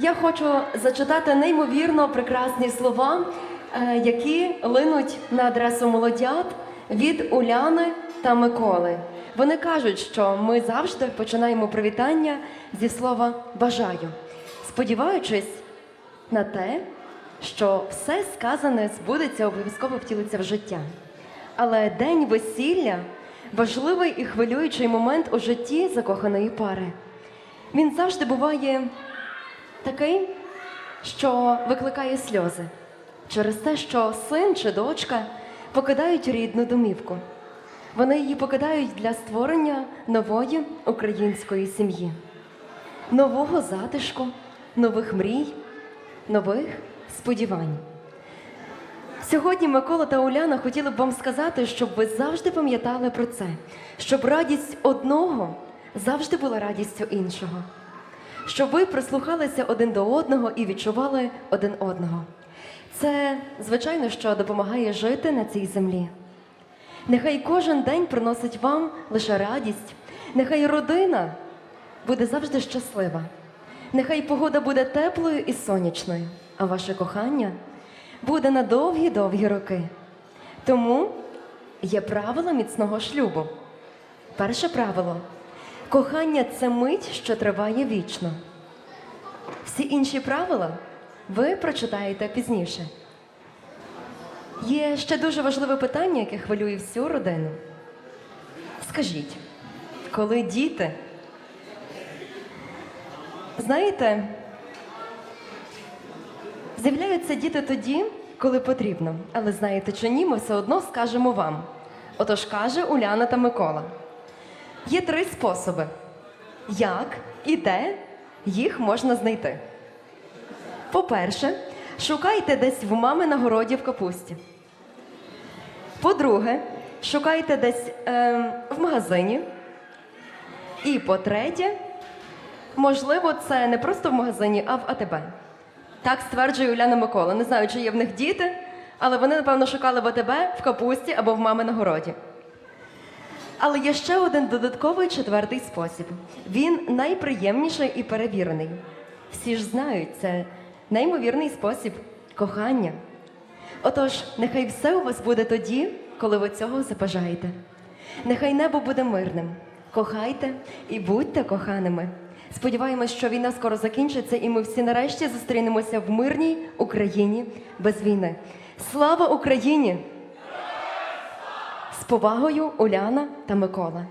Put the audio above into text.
Я хочу зачитати неймовірно прекрасні слова, е, які линуть на адресу молодят від Уляни та Миколи. Вони кажуть, що ми завжди починаємо привітання зі слова бажаю, сподіваючись на те, що все сказане збудеться, обов'язково втілиться в життя. Але день весілля важливий і хвилюючий момент у житті закоханої пари. Він завжди буває такий, що викликає сльози через те, що син чи дочка покидають рідну домівку. Вони її покидають для створення нової української сім'ї, нового затишку, нових мрій, нових сподівань. Сьогодні Микола та Уляна хотіли б вам сказати, щоб ви завжди пам'ятали про це, щоб радість одного завжди була радістю іншого, щоб ви прислухалися один до одного і відчували один одного. Це, звичайно, що допомагає жити на цій землі. Нехай кожен день приносить вам лише радість, нехай родина буде завжди щаслива, нехай погода буде теплою і сонячною, а ваше кохання буде на довгі-довгі роки. Тому є правила міцного шлюбу. Перше правило кохання це мить, що триває вічно. Всі інші правила ви прочитаєте пізніше. Є ще дуже важливе питання, яке хвилює всю родину. Скажіть, коли діти, знаєте, з'являються діти тоді, коли потрібно, але знаєте чи ні, ми все одно скажемо вам. Отож каже Уляна та Микола. Є три способи, як і де їх можна знайти. По-перше, шукайте десь в мами на городі в капусті. По-друге, шукайте десь ем, в магазині. І по-третє, можливо, це не просто в магазині, а в АТБ. Так стверджує Уляна Микола. Не знаю, чи є в них діти, але вони, напевно, шукали в АТБ, в капусті або в мами на городі. Але є ще один додатковий четвертий спосіб. Він найприємніший і перевірений. Всі ж знають, це неймовірний спосіб кохання. Отож, нехай все у вас буде тоді, коли ви цього забажаєте. Нехай небо буде мирним. Кохайте і будьте коханими. Сподіваємось, що війна скоро закінчиться, і ми всі нарешті зустрінемося в мирній Україні без війни. Слава Україні! Повагою Уляна та Микола.